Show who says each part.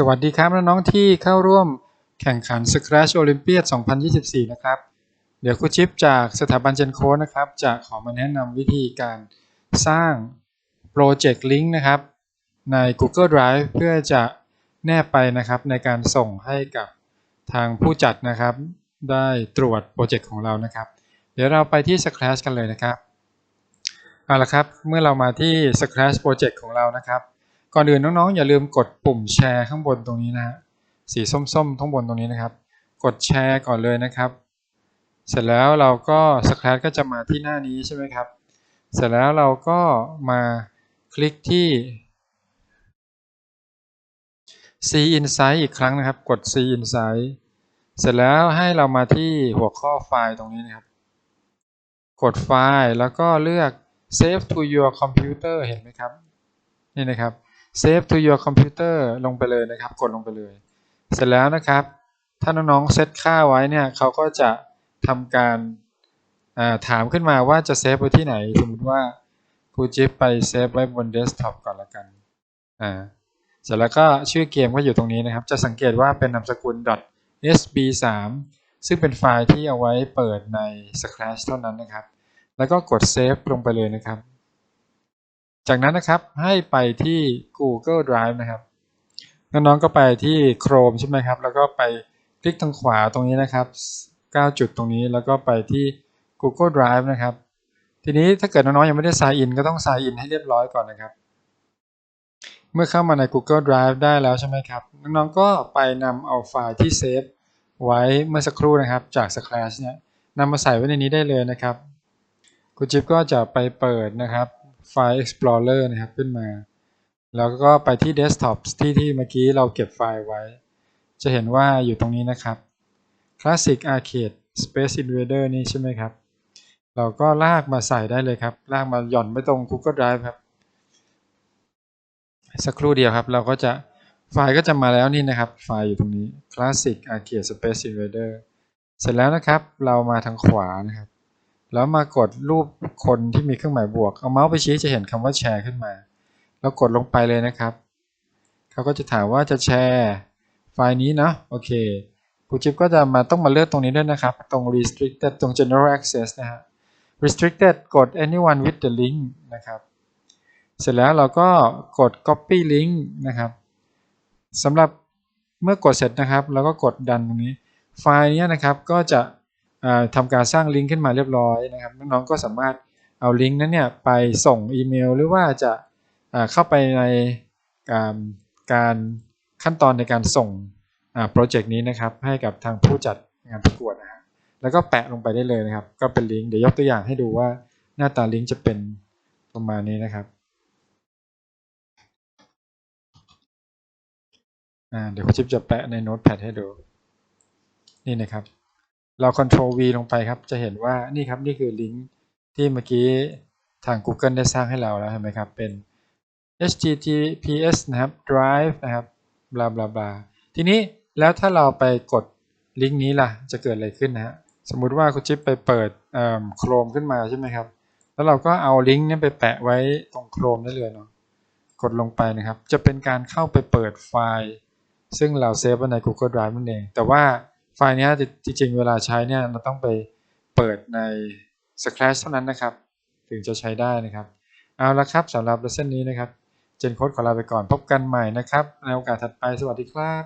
Speaker 1: สวัสดีครับน้องๆที่เข้าร่วมแข่งขัน Scratch Olympiad 2024 นะครับ เดี๋ยวครูชิปจากสถาบันเจนโคนะครับ จะขอมาแนะนำวิธีการสร้างโปรเจกต์ลิงก์นะครับ ใน Google Drive เพื่อจะแนบไปนะครับในการส่งให้กับทางผู้จัดนะครับ ได้ตรวจโปรเจกต์ของเรานะครับ เดี๋ยวเราไปที่ Scratch กันเลยนะครับเอาละครับ เมื่อเรามาที่ Scratch Project ของเรานะครับ ก่อนอื่นน้องๆอย่าลืมกดปุ่มแชร์ข้างบนตรงนี้นะฮะสีส้มๆข้างบนตรงนี้นะครับ กดแชร์ก่อนเลยนะครับ เสร็จแล้วเราก็สครก็จะมาที่หน้านี้ใช่ไหมครับ เสร็จแล้วเราก็มาคลิกที่ See Insight อีกครั้งนะครับ กด See Insight เสร็จแล้วให้เรามาที่หัวข้อไฟล์ตรงนี้นะครับ กดไฟล์แล้วก็เลือก Save to your computer เห็นไหมครับ นี่นะครับ Save to your computer ลงไปเลยนะครับ กดลงไปเลย เสร็จแล้วนะครับ ถ้าน้องๆเซตค่าไว้เนี่ยเขาก็จะทำการถามขึ้นมาว่าจะเซฟไว้ที่ไหน สมมติว่าครูจิ๊บไปเซฟไว้บนเดสก์ท็อปก่อนละกันอ่าเสร็จแล้วก็ชื่อเกมก็อยู่ตรงนี้นะครับ จะสังเกตว่าเป็นนามสกุล .sb3 ซึ่งเป็นไฟล์ที่เอาไว้เปิดใน Scratch เท่านั้นนะครับ แล้วก็กดเซฟลงไปเลยนะครับ จากนั้นนะครับให้ไปที่ Google Drive นะครับ น้องๆก็ไปที่ Chrome ใช่ไหมครับ แล้วก็ไปคลิกทางขวาตรงนี้นะครับ9จุดตรงนี้แล้วก็ไปที่ Google Drive นะครับ ทีนี้ถ้าเกิดน้องๆยังไม่ได้ sign in ก็ต้อง sign in ให้เรียบร้อยก่อนนะครับ เมื่อเข้ามาใน Google Drive ได้แล้วใช่ไหมครับ น้องๆก็ไปนำเอาไฟล์ที่เซฟไว้เมื่อสักครู่นะครับจาก Scratch เนี่ยนำมาใส่ไว้ในนี้ได้เลยนะครับคุณจิ๊บก็จะไปเปิดนะครับ ไฟล์ Explorer นะครับขึ้นมา แล้วก็ไปที่ Desktop ที่ที่เมื่อกี้เราเก็บไฟล์ไว้ จะเห็นว่าอยู่ตรงนี้นะครับ Classic Arcade Space Invader นี่ใช่ไหมครับ เราก็ลากมาใส่ได้เลยครับ ลากมาหย่อนไปตรง Google Drive ครับ สักครู่เดียวครับ เราก็จะไฟล์ก็จะมาแล้วนี่นะครับ ไฟล์อยู่ตรงนี้ Classic Arcade Space Invader เสร็จแล้วนะครับ เรามาทางขวานะครับ แล้วมากดรูปคนที่มีเครื่องหมายบวก เอาเมาส์ไปชี้จะเห็นคำว่าแชร์ขึ้นมา แล้วกดลงไปเลยนะครับ เขาก็จะถามว่าจะแชร์ไฟล์นี้เนาะโอเคครูจิ๊บก็จะมาต้องมาเลือกตรงนี้ด้วยนะครับ ตรง restricted ตรง general access นะฮะ restricted กด anyone with the link นะครับ เสร็จแล้วเราก็กด copy link นะครับสำหรับเมื่อกดเสร็จนะครับ เราก็กดดันตรงนี้ ไฟล์นี้นะครับก็จะ ทำการสร้างลิงก์ขึ้นมาเรียบร้อยนะครับน้องๆก็สามารถเอาลิงก์นั้นเนี่ยไปส่งอีเมล หรือว่าจะเข้าไปในการการขั้นตอนในการส่งโปรเจกต์นี้นะครับให้กับทางผู้จัดงานประกวดนะฮะแล้วก็แปะลงไปได้เลยนะครับ ก็เป็นลิงก์เดี๋ยวยกตัวอย่างให้ดูว่าหน้าตาลิงก์จะเป็นประมาณนี้นะครับเดี๋ยวคุณชิปจะแปะในโน้ตแพดให้ดู นี่นะครับ เรา Ctrl V ลงไปครับ จะเห็นว่านี่ครับนี่คือลิงก์ที่เมื่อกี้ทาง Google ได้สร้างให้เราแล้วเห็นไหมครับ เป็น https นะครับ drive นะครับบลาบลาบลาทีนี้แล้วถ้าเราไปกดลิงก์นี้ล่ะ จะเกิดอะไรขึ้นนะฮะสมมุติว่าคุณจิ๊บไปเปิดโครมขึ้นมาใช่ไหมครับ แล้วเราก็เอาลิงก์นี้ไปแปะไว้ตรงโครมได้เลยเนาะกดลงไปนะครับ จะเป็นการเข้าไปเปิดไฟล์ ซึ่งเราเซฟไว้ใน Google Drive นั่นเอง แต่ว่า ไฟล์นี้จริงๆ เวลาใช้เนี่ยเราต้องไปเปิดใน Scratch เท่านั้นนะครับ ถึงจะใช้ได้นะครับ เอาละครับสำหรับเลเซนนี้นะครับ เจนโค้ดขอลาไปก่อนพบกันใหม่นะครับ ในโอกาสถัดไปสวัสดีครับ